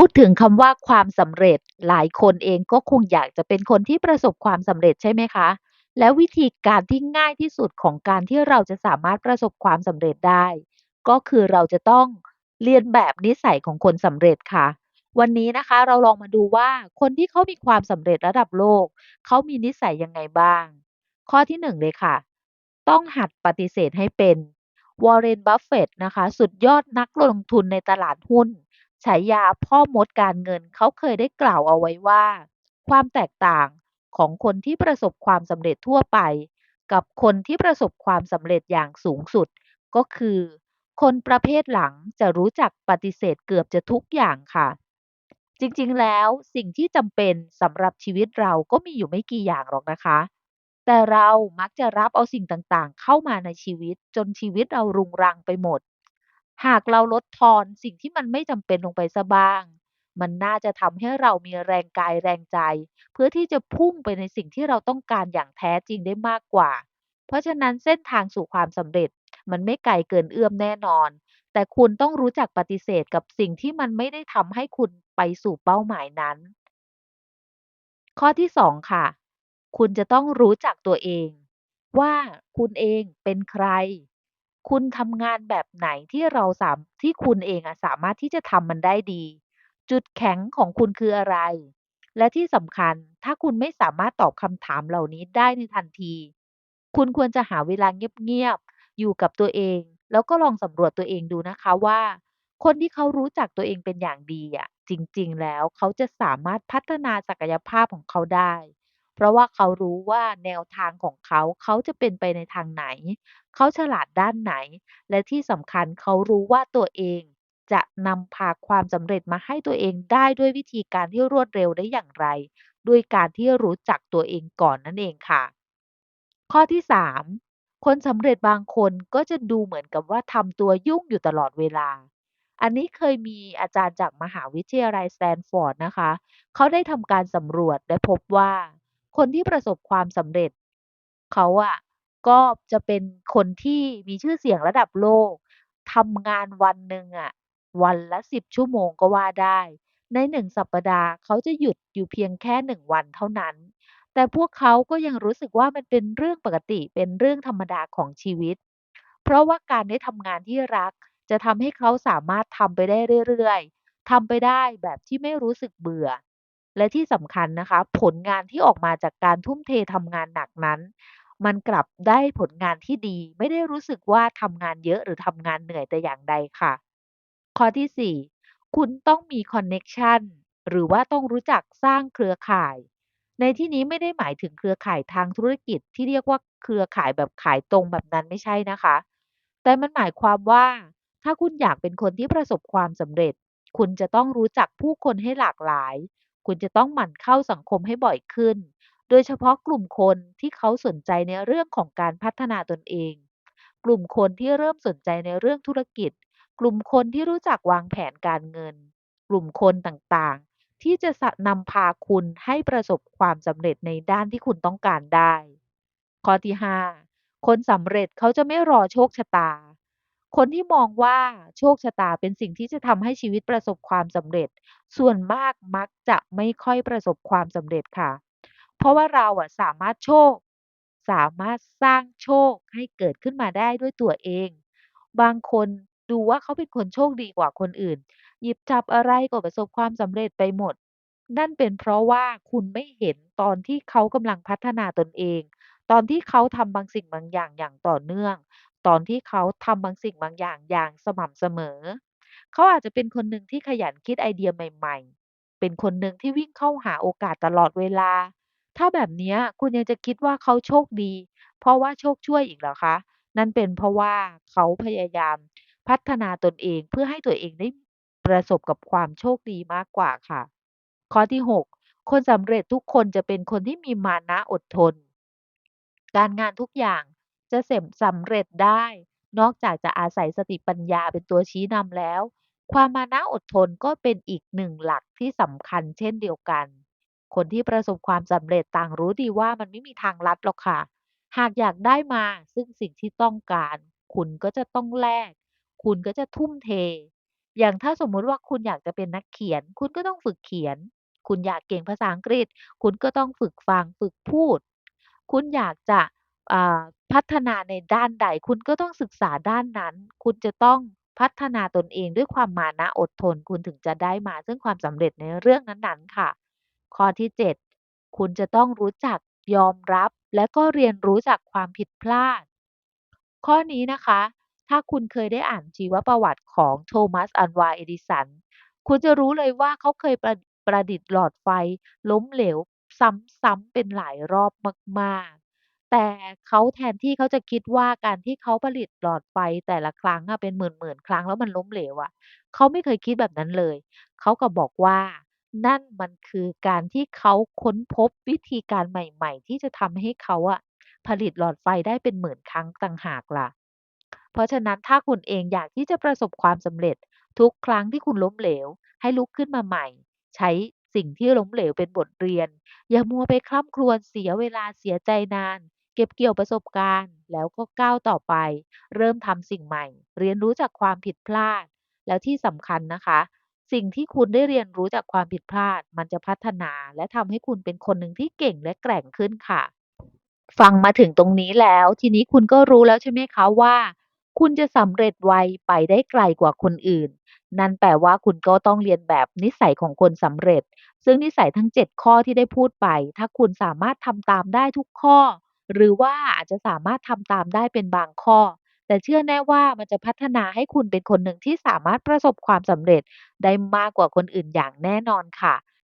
พูดถึงคำว่าความสำเร็จหลายคนเองก็คงอยากจะเป็นคนที่ประสบความสำเร็จใช่ไหมคะ?แล้ววิธีการที่ง่ายที่สุดของการที่เราจะสามารถประสบความสำเร็จได้ ก็คือเราจะต้องเลียนแบบนิสัยของคนสำเร็จค่ะ วันนี้นะคะเราลองมาดูว่าคนที่เขามีความสำเร็จระดับโลก เขามีนิสัยยังไงบ้าง ข้อที่1เลยค่ะ ต้องหัดปฏิเสธให้เป็น Warren Buffett นะคะ สุดยอดนักลงทุนในตลาดหุ้น ฉายาพ่อมดการเงินเขาเคยได้กล่าวเอาไว้ว่า ความแตกต่างของคนที่ประสบความสำเร็จทั่วไป กับคนที่ประสบความสำเร็จอย่างสูงสุด ก็คือ คนประเภทหลังจะรู้จักปฏิเสธเกือบจะทุกอย่างค่ะ จริงๆแล้วสิ่งที่จำเป็นสำหรับชีวิตเราก็มีอยู่ไม่กี่อย่างหรอกนะคะ แต่เรามักจะรับเอาสิ่งต่างๆ เข้ามาในชีวิตจนชีวิตเรารุงรังไปหมด หากเราลดทอนสิ่งที่มันไม่จำเป็นลงไปเสียบ้าง มันน่าจะทำให้เรามีแรงกายแรงใจ เพื่อที่จะพุ่งไปในสิ่งที่เราต้องการอย่างแท้จริงได้มากกว่า เพราะฉะนั้นเส้นทางสู่ความสำเร็จ มันไม่ไกลเกินเอื้อมแน่นอน แต่คุณต้องรู้จักปฏิเสธกับสิ่งที่มันไม่ได้ทำให้คุณไปสู่เป้าหมายนั้น ข้อที่2ค่ะ คุณจะต้องรู้จักตัวเอง ว่าคุณเองเป็นใคร คุณทำงานแบบไหนที่เราสามที่คุณเองอะสามารถที่จะทำมันได้ดี จุดแข็งของคุณคืออะไร และที่สำคัญถ้าคุณไม่สามารถตอบคำถามเหล่านี้ได้ในทันที คุณควรจะหาเวลาเงียบๆอยู่กับตัวเอง แล้วก็ลองสำรวจตัวเองดูนะคะว่า คนที่เขารู้จักตัวเองเป็นอย่างดีอะจริง ๆ แล้วเขาจะสามารถพัฒนาศักยภาพของเขาได้ เพราะว่าเขารู้ว่าแนวทางของเขา เขาจะเป็นไปในทางไหน เขาฉลาดด้านไหน และที่สำคัญเขารู้ว่าตัวเองจะนำพาความสำเร็จมาให้ตัวเองได้ด้วยวิธีการที่รวดเร็วได้อย่างไร ด้วยการที่รู้จักตัวเองก่อนนั่นเองค่ะ ข้อที่ 3 คนสำเร็จบางคนก็จะดูเหมือนกับว่าทำตัวยุ่งอยู่ตลอดเวลา อันนี้เคยมีอาจารย์จากมหาวิทยาลัย Stanford นะคะ เขาได้ทำการสำรวจและพบว่า คนที่ประสบความสำเร็จ เขาอะก็จะเป็นคนที่มีชื่อเสียงระดับโลก ทำงานวันหนึ่งอะวันละ 10 ชั่วโมงก็ว่าได้ ใน 1 สัปดาห์เขาจะหยุดอยู่เพียงแค่ 1 วันเท่านั้น แต่พวกเขาก็ยังรู้สึกว่ามันเป็นเรื่องปกติ เป็นเรื่องธรรมดาของชีวิต เพราะว่าการได้ทำงานที่รัก จะทำให้เขาสามารถทำไปได้เรื่อย ๆ ทำไปได้แบบที่ไม่รู้สึกเบื่อ และที่สำคัญนะคะ ผลงานที่ออกมาจากการทุ่มเททำงานหนักนั้น มันกลับได้ผลงานที่ดี ไม่ได้รู้สึกว่าทำงานเยอะหรือทำงานเหนื่อยแต่อย่างใดค่ะ ข้อที่ 4 คุณต้องมีคอนเน็กชันหรือว่าต้องรู้จักสร้างเครือข่าย ในที่นี้ไม่ได้หมายถึงเครือข่ายทางธุรกิจที่เรียกว่าเครือข่ายแบบขายตรงแบบนั้นไม่ใช่นะคะ แต่มันหมายความว่า ถ้าคุณอยากเป็นคนที่ประสบความสำเร็จ คุณจะต้องรู้จักผู้คนให้หลากหลาย คุณจะต้องหมั่นเข้าสังคมให้บ่อยขึ้น โดยเฉพาะกลุ่มคนที่เขาสนใจในเรื่องของการพัฒนาตนเอง กลุ่มคนที่เริ่มสนใจในเรื่องธุรกิจ กลุ่มคนที่รู้จักวางแผนการเงิน กลุ่มคนต่างๆ ที่จะนำพาคุณให้ประสบความสำเร็จในด้านที่คุณต้องการได้ ข้อที่ 5 คนสำเร็จเขาจะไม่รอโชคชะตา คนที่มองว่าโชคชะตาเป็นสิ่งที่จะทำให้ชีวิตประสบความสำเร็จ ส่วนมากมักจะไม่ค่อยประสบความสำเร็จค่ะ เพราะว่าเราอะสามารถโชค สามารถสร้างโชคให้เกิดขึ้นมาได้ด้วยตัวเอง บางคนดูว่าเขาเป็นคนโชคดีกว่าคนอื่น หยิบจับอะไรก็ประสบความสำเร็จไปหมด นั่นเป็นเพราะว่าคุณไม่เห็นตอนที่เขากำลังพัฒนาตนเอง ตอนที่เขาทำบางสิ่งบางอย่างอย่างต่อเนื่อง ตอนที่เขาทำบางสิ่งบางอย่างอย่างสม่ำเสมอ เขาอาจจะเป็นคนหนึ่งที่ขยันคิดไอเดียใหม่ ๆ เป็นคนหนึ่งที่วิ่งเข้าหาโอกาสตลอดเวลา ถ้าแบบเนี้ยคุณยังจะคิดว่าเขาโชคดี เพราะว่าโชคช่วยอีกเหรอคะ นั่นเป็นเพราะว่าเขาพยายามพัฒนาตนเองเพื่อให้ตัวเองได้ประสบกับความโชคดีมากกว่าค่ะ ข้อที่ 6 คนสำเร็จทุกคนจะเป็นคนที่มีมานะอดทน การงานทุกอย่าง จะเสร็จสำเร็จได้ นอกจากจะอาศัยสติปัญญาเป็นตัวชี้นำแล้ว ความมานะอดทนก็เป็นอีกหนึ่งหลักที่สำคัญเช่นเดียวกัน คนที่ประสบความสำเร็จต่างรู้ดีว่ามันไม่มีทางลัดหรอกค่ะ หากอยากได้มาซึ่งสิ่งที่ต้องการ คุณก็จะต้องแลกคุณก็จะทุ่มเท อย่างถ้าสมมุติว่าคุณอยากจะเป็นนักเขียน คุณก็ต้องฝึกเขียน คุณอยากเก่งภาษาอังกฤษ คุณก็ต้องฝึกฟัง ฝึกพูด คุณอยากจะ อ่า พัฒนาในด้านใด คุณก็ต้องศึกษาด้านนั้น คุณจะต้องพัฒนาตนเองด้วยความมานะอดทน คุณถึงจะได้มาซึ่งความสำเร็จในเรื่องนั้น ๆ ค่ะ ข้อที่ 7 คุณจะต้องรู้จักยอมรับ และก็เรียนรู้จากความผิดพลาด ข้อนี้นะคะ ถ้าคุณเคยได้อ่านชีวประวัติของ Thomas Alva Edison คุณจะรู้เลยว่า เขาเคยประ ประดิษฐ์หลอดไฟล้มเหลวซ้ำ ๆ เป็นหลายรอบมาก ๆ แต่เขาแทนที่เขาจะคิดว่า การที่เขาผลิตหลอดไฟแต่ละครั้งอะเป็นหมื่น ๆ ครั้ง แล้วมันล้มเหลวอะ เขาไม่เคยคิดแบบนั้นเลย เขากลับบอกว่า นั่นมันคือการที่เขาค้นพบวิธีการใหม่ ๆ ที่จะทำให้เขาอะผลิตหลอดไฟได้เป็นหมื่นครั้งต่างหากล่ะ เพราะฉะนั้น ถ้าคุณเองอยากที่จะประสบความสำเร็จ ทุกครั้งที่คุณล้มเหลว ให้ลุกขึ้นมาใหม่ ใช้สิ่งที่ล้มเหลวเป็นบทเรียน อย่ามัวไปคร่ำครวญ เสียเวลา เสียใจนาน เก็บเกี่ยวประสบการณ์ แล้วก็ก้าวต่อไป เริ่มทำสิ่งใหม่ เรียนรู้จากความผิดพลาด แล้วที่สำคัญนะคะ สิ่งที่คุณได้เรียนรู้จากความผิดพลาด มันจะพัฒนา และทำให้คุณเป็นคนหนึ่งที่เก่งและแกร่งขึ้นค่ะ ฟังมาถึงตรงนี้แล้ว ทีนี้คุณก็รู้แล้วใช่ไหมคะว่า คุณจะสำเร็จไวไปได้ไกลกว่าคนอื่น นั่นแปลว่าคุณก็ต้องเลียนแบบนิสัยของคนสำเร็จ ซึ่งนิสัยทั้ง 7 ข้อที่ได้พูดไป ถ้าคุณสามารถทำตามได้ทุกข้อ หรือว่าอาจจะสามารถทำตามได้เป็นบางข้อ แต่เชื่อแน่ว่ามันจะพัฒนาให้คุณเป็นคนหนึ่งที่สามารถประสบความสำเร็จได้มากกว่าคนอื่นอย่างแน่นอนค่ะ